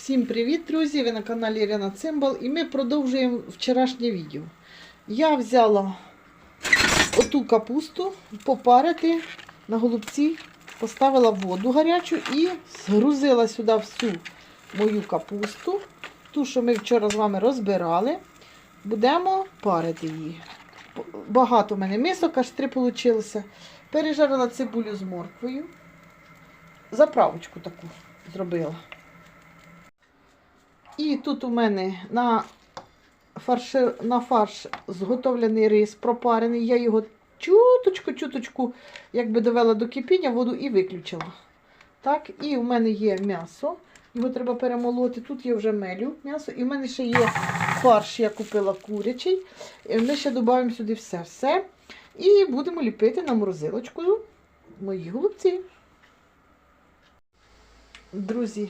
Всім привіт, друзі! Ви на каналі Ірина Цимбал і ми продовжуємо вчорашнє відео. Я взяла оту капусту попарити на голубці, поставила воду гарячу і згрузила сюди всю мою капусту, ту, що ми вчора з вами розбирали. Будемо парити її. Багато в мене мисок, аж три вийшло. Пережарила цибулю з морквою. Заправочку таку зробила. І тут у мене на, фарши, на фарш зготовлений рис пропарений. Я його чуточку-чуточку якби довела до кипіння, воду і виключила. Так, І в мене є м'ясо. Його треба перемолоти. Тут я вже мелю м'ясо. І в мене ще є фарш, я купила курячий. І Ми ще додаємо сюди все-все. І будемо ліпити на морозилочку мої голубці. Друзі,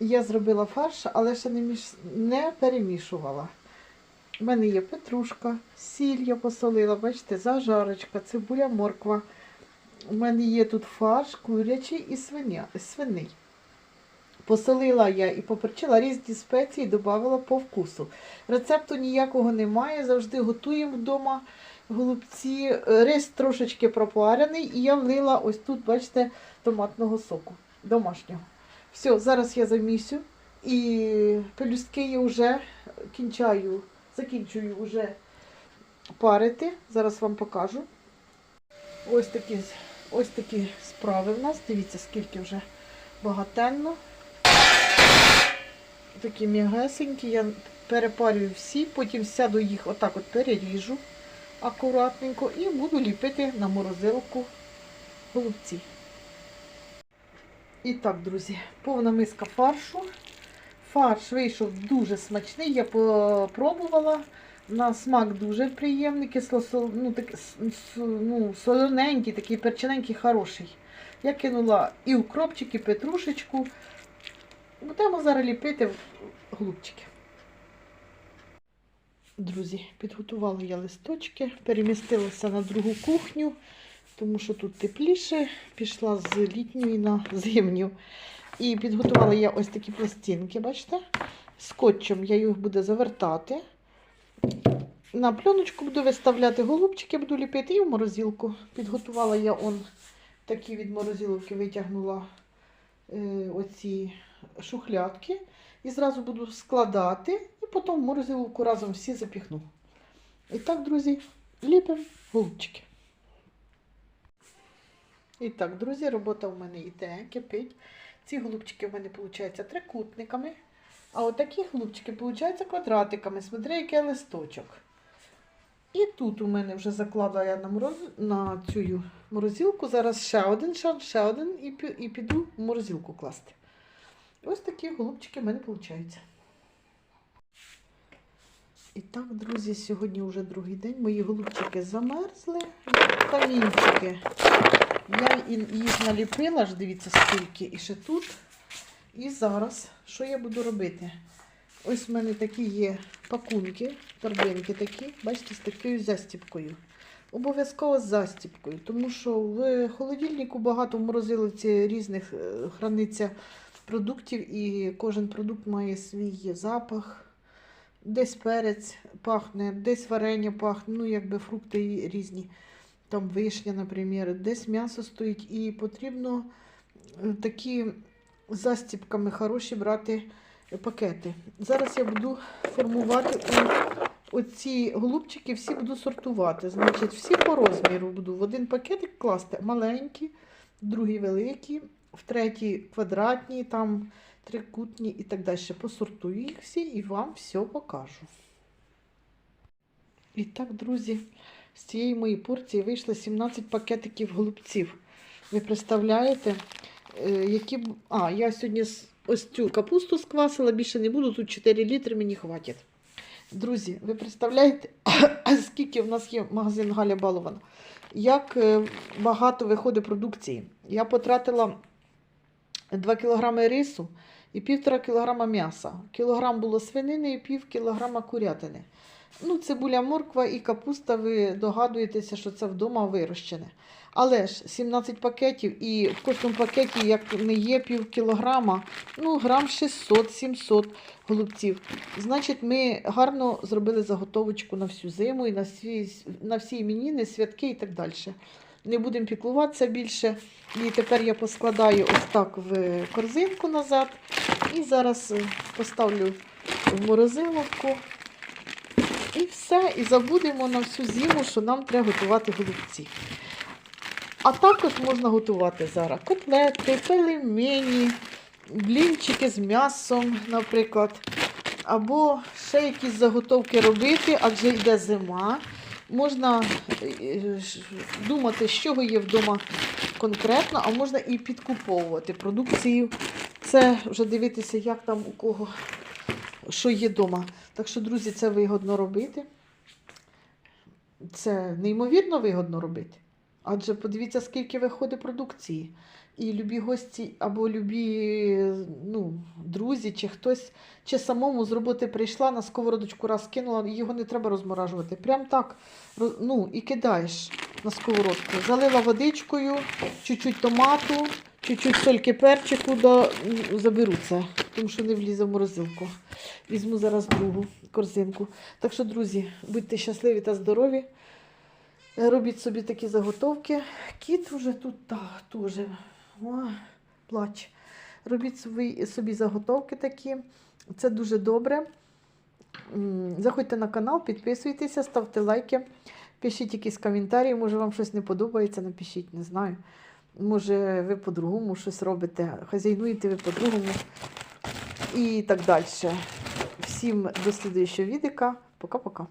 я зробила фарш, але ще не, міш... не перемішувала. У мене є петрушка, сіль я посолила, бачите, зажарочка, цибуля, морква. У мене є тут фарш курячий і свиня... свиний. Посолила я і поперчила різні спеції, додавала по вкусу. Рецепту ніякого немає, завжди готуємо вдома голубці. Рис трошечки пропарений, і я влила ось тут, бачите, томатного соку домашнього. Все, зараз я замісю і пелюстки я вже кінчаю, закінчую вже парити. Зараз вам покажу. Ось такі, ось такі справи в нас. Дивіться, скільки вже багатенно. Такі м'ягесенькі. Я перепарюю всі, потім сяду їх отак от переріжу акуратненько і буду ліпити на морозилку голубці. І так, друзі, повна миска фаршу. Фарш вийшов дуже смачний, я попробувала. На смак дуже приємний, кисло, ну, так, ну, солоненький, такий перчиненький, хороший. Я кинула і укропчик, і петрушечку. Будемо зараз ліпити голубчики. Друзі, підготувала я листочки, перемістилася на другу кухню тому що тут тепліше, пішла з літньої на зимню. І підготувала я ось такі пластинки, бачите? Скотчем я їх буду завертати. На пленочку буду виставляти голубчики, буду ліпити і в морозилку. Підготувала я он такі від морозиловки, витягнула е, оці шухлядки. І зразу буду складати, і потім в морозилку разом всі запіхну. І так, друзі, ліпимо голубчики. І так, друзі, робота в мене йде, кипить. Ці голубчики в мене виходять трикутниками. А отакі голубчики виходять квадратиками. Смотри, який листочок. І тут у мене вже закладаю я на мороз... на цю морозилку. Зараз ще один шар, ще один і і піду в морозилку класти. Ось такі голубчики в мене виходять. І так, друзі, сьогодні вже другий день. Мої голубчики замерзли. Камінчики. Я їх наліпила, ж дивіться, скільки, і ще тут. І зараз, що я буду робити? Ось в мене такі є пакунки, торбинки такі, бачите, з такою застіпкою. Обов'язково з застіпкою, тому що в холодильнику багато в морозиловці різних е, храниться продуктів, і кожен продукт має свій запах. Десь перець пахне, десь варення пахне, ну якби фрукти різні там вишня, наприклад, десь м'ясо стоїть, і потрібно е, такі застіпками хороші брати пакети. Зараз я буду формувати оці голубчики, всі буду сортувати. Значить, всі по розміру буду в один пакетик класти маленькі, в другий великі, в третій квадратні, там трикутні і так далі. Посортую їх всі і вам все покажу. І так, друзі. З цієї моєї порції вийшло 17 пакетиків голубців. Ви представляєте, е, які. А, я сьогодні ось цю капусту сквасила, більше не буду, тут 4 літри мені хватить. Друзі, ви представляєте, скільки в нас є магазин Галя Балована? Як е, багато виходить продукції. Я потратила 2 кг рису і 1,5 кг м'яса. Кілограм було свинини і пів кілограма курятини. Ну, цибуля, морква і капуста, ви догадуєтеся, що це вдома вирощене. Але ж 17 пакетів, і в кожному пакеті, як не є пів кілограма, ну, грам 600-700 голубців. Значить, ми гарно зробили заготовочку на всю зиму і на всі, на всі іменіни, святки і так далі. Не будемо піклуватися більше. І тепер я поскладаю ось так в корзинку назад. І зараз поставлю в морозиловку. І все. І забудемо на всю зиму, що нам треба готувати голубці. А також можна готувати зараз котлети, пельмені, блінчики з м'ясом, наприклад. Або ще якісь заготовки робити, адже йде зима. Можна е, думати, з чого є вдома конкретно, а можна і підкуповувати продукцію. Це вже дивитися, як там у кого що є вдома. Так що, друзі, це вигодно робити. Це неймовірно вигодно робити. Адже подивіться, скільки виходить продукції. І любі гості або любі ну, друзі, чи хтось, чи самому з роботи прийшла, на сковородочку раз кинула, його не треба розморажувати. Прям так ну, і кидаєш на сковородку. Залила водичкою, чуть-чуть томату, чуть-чуть сольки перчику, да, заберу це, тому що не влізе в морозилку. Візьму зараз другу корзинку. Так що, друзі, будьте щасливі та здорові. Робіть собі такі заготовки. Кіт вже тут так, теж плач. Робіть собі, собі заготовки такі. Це дуже добре. Заходьте на канал, підписуйтеся, ставте лайки, пишіть якісь коментарі. Може, вам щось не подобається, напишіть, не знаю. Може, ви по-другому щось робите, хазяйнуєте ви по-другому і так далі. Всім до слідуючого відео. Пока-пока.